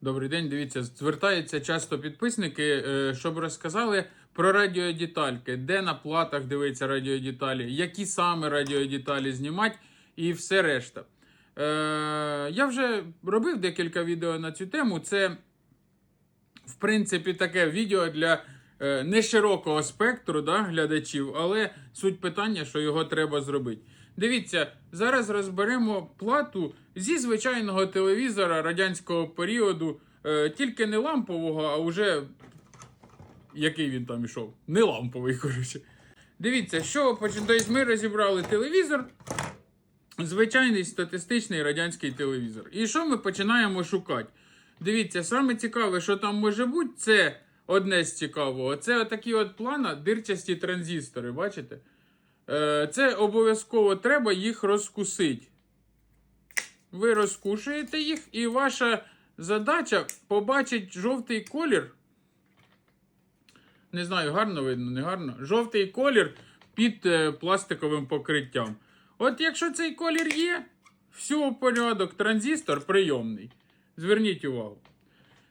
Добрий день, дивіться, звертаються часто підписники, е, щоб розказали про радіодетальки, де на платах дивиться радіодеталі, які саме радіодеталі знімати і все решта. Е, я вже робив декілька відео на цю тему. Це, в принципі, таке відео для е, не широкого спектру да, глядачів, але суть питання, що його треба зробити. Дивіться, зараз розберемо плату зі звичайного телевізора радянського періоду, е, тільки не лампового, а вже який він там ішов? Не ламповий, коротше. Дивіться, що тобто ми розібрали телевізор, звичайний статистичний радянський телевізор. І що ми починаємо шукати? Дивіться, саме цікаве, що там може бути, це одне з цікавого. Це отакі от плана, дирчасті транзистори, бачите? Е, Це обов'язково треба їх розкусити. Ви розкушуєте їх, і ваша задача побачити жовтий колір. Не знаю, гарно видно, не гарно. Жовтий колір під е, пластиковим покриттям. От якщо цей колір є, все порядок, транзистор прийомний. Зверніть увагу.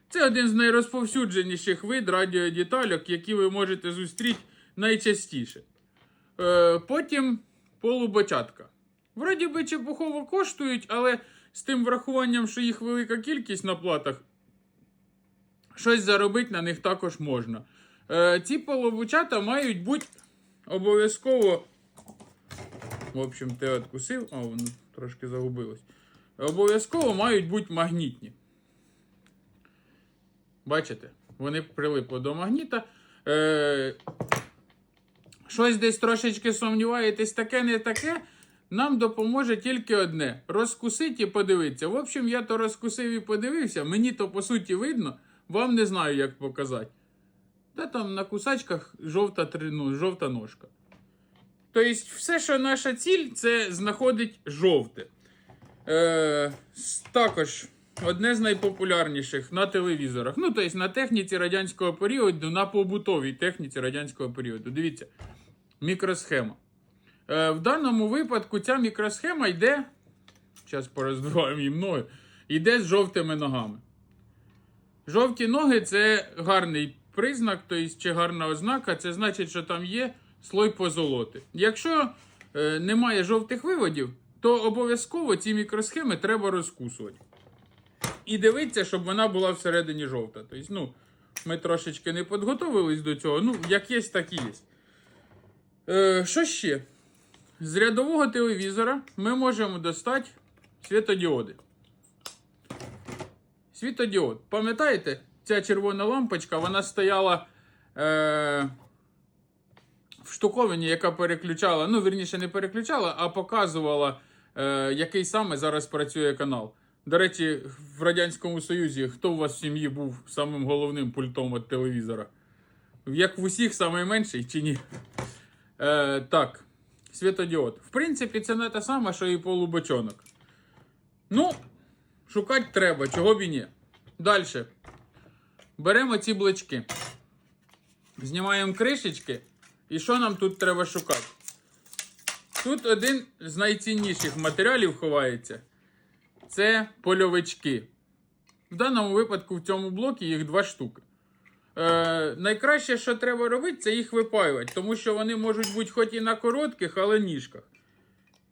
Це один з найрозповсюдженіших вид радіодетальок, які ви можете зустріти найчастіше. Е, потім полубочатка. Вроді би чепухово коштують, але з тим врахуванням, що їх велика кількість на платах, щось заробити на них також можна. Е, ці полубочата мають бути обов'язково. В общем, ти откусив, а воно трошки загубилось. Обов'язково мають бути магнітні. Бачите? Вони прилипли до магніта. Е, щось десь трошечки сумніваєтесь, таке не таке. Нам допоможе тільки одне: розкусити і подивитися. В общем, я то розкусив і подивився. Мені то по суті видно, вам не знаю, як показати. Та там на кусачках жовта, ну, жовта ножка. Тобто, все, що наша ціль, це знаходить жовте. Е, також одне з найпопулярніших на телевізорах. Ну, тобто на техніці радянського періоду, на побутовій техніці радянського періоду. Дивіться, мікросхема. Е, в даному випадку ця мікросхема йде. Зараз пороздуваємо їм ноги. Йде з жовтими ногами. Жовті ноги це гарний признак, тобто чи гарна ознака, це значить, що там є слой позолоти. Якщо е, немає жовтих виводів, то обов'язково ці мікросхеми треба розкусувати. І дивитися, щоб вона була всередині жовта. Тобто, ну, ми трошечки не підготовились до цього. Ну, як є, так і є. Е, що ще? З рядового телевізора ми можемо достати світодіоди. Світодіод. Пам'ятаєте, ця червона лампочка, вона стояла е, в штуковині, яка переключала, ну, вірніше, не переключала, а показувала, е, який саме зараз працює канал. До речі, в Радянському Союзі хто у вас в сім'ї був самим головним пультом від телевізора? Як в усіх найменший чи ні? Е, так, світодіод. В принципі, це не те саме, що і полубочонок. Ну, шукати треба, чого б і ні. Далі. Беремо ці блочки. Знімаємо кришечки. І що нам тут треба шукати? Тут один з найцінніших матеріалів ховається. Це польовички. В даному випадку в цьому блокі їх два штуки. Е, найкраще, що треба робити, це їх випаювати, тому що вони можуть бути хоч і на коротких, але ніжках.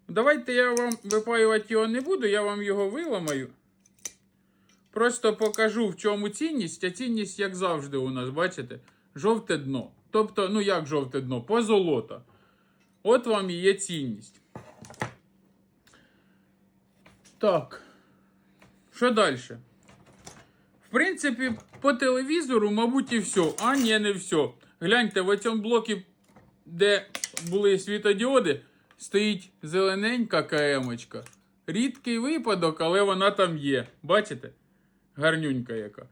Давайте я вам випаювати його не буду, я вам його виламаю. Просто покажу, в чому цінність, а цінність, як завжди, у нас, бачите, жовте дно. Тобто, ну як жовте дно? Позолота. От вам і є цінність. Так. Що далі? Принципі, по телевізору, мабуть, і все. А ні, не все. Гляньте, в цьому блокі, де були світодіоди, стоїть зелененька КМ-очка. Рідкий випадок, але вона там є. Бачите? Гарнюнька яка.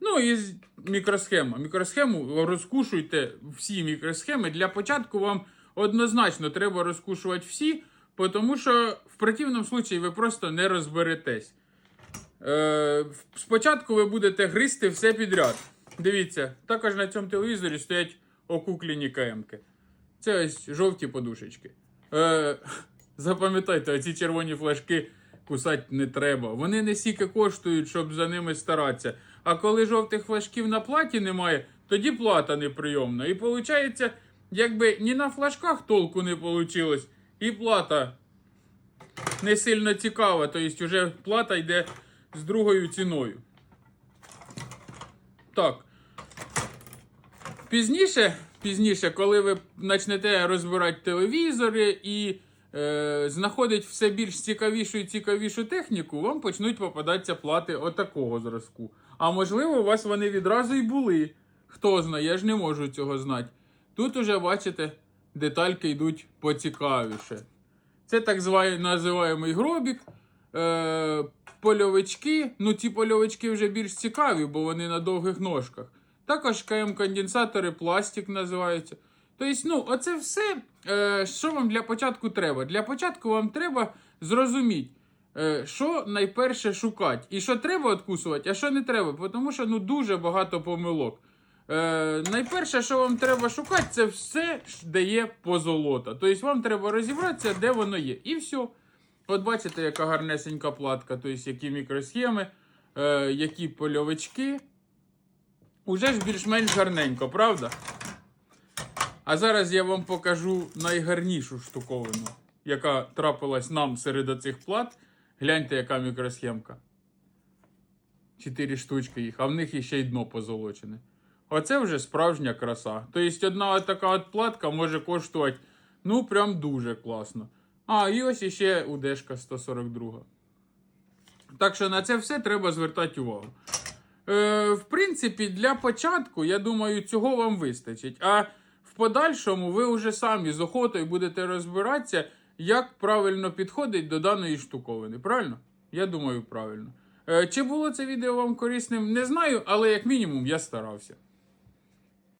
Ну і мікросхема. Мікросхему розкушуйте всі мікросхеми. Для початку вам однозначно треба розкушувати всі, тому що в противному випадку ви просто не розберетесь. Е, спочатку ви будете гризти все підряд. Дивіться, також на цьому телевізорі стоять окуклені КМки. Це ось жовті подушечки. Е, запам'ятайте, ці червоні флажки кусати не треба. Вони не стільки коштують, щоб за ними старатися. А коли жовтих флажків на платі немає, тоді плата неприйомна. І виходить, якби ні на флажках толку не вийшло, і плата не сильно цікава. Тобто вже плата йде з другою ціною. Так. Пізніше, пізніше, коли ви почнете розбирати телевізори і е, знаходить все більш цікавішу і цікавішу техніку, вам почнуть попадатися плати отакого зразку. А можливо, у вас вони відразу і були. Хто знає, я ж не можу цього знати. Тут уже, бачите, детальки йдуть поцікавіше. Це так званий називаємий гробік. Е, польовички. Ну, ці польовички вже більш цікаві, бо вони на довгих ножках. Також КМ-конденсатори, пластик називаються. Тобто, ну, оце все, е, що вам для початку треба. Для початку вам треба зрозуміти, е, що найперше шукати. І що треба відкусувати, а що не треба. Тому що ну, дуже багато помилок. Е, найперше, що вам треба шукати, це все, де є позолота. Тобто вам треба розібратися, де воно є. І все. От бачите, яка гарнесенька платка, тобто які мікросхеми, е, які польовички. Уже ж більш-менш гарненько, правда? А зараз я вам покажу найгарнішу штуковину, яка трапилась нам серед оцих плат. Гляньте, яка мікросхемка. Чотири штучки їх, а в них іще й дно позолочене. Оце вже справжня краса. Тобто одна така от платка може коштувати, ну, прям дуже класно. А, і ось іще удешка 142. Так що на це все треба звертати увагу. Е, в принципі, для початку, я думаю, цього вам вистачить. А в подальшому ви вже самі з охотою будете розбиратися, як правильно підходить до даної штуковини. Правильно? Я думаю, правильно. Е, чи було це відео вам корисним, не знаю, але як мінімум я старався.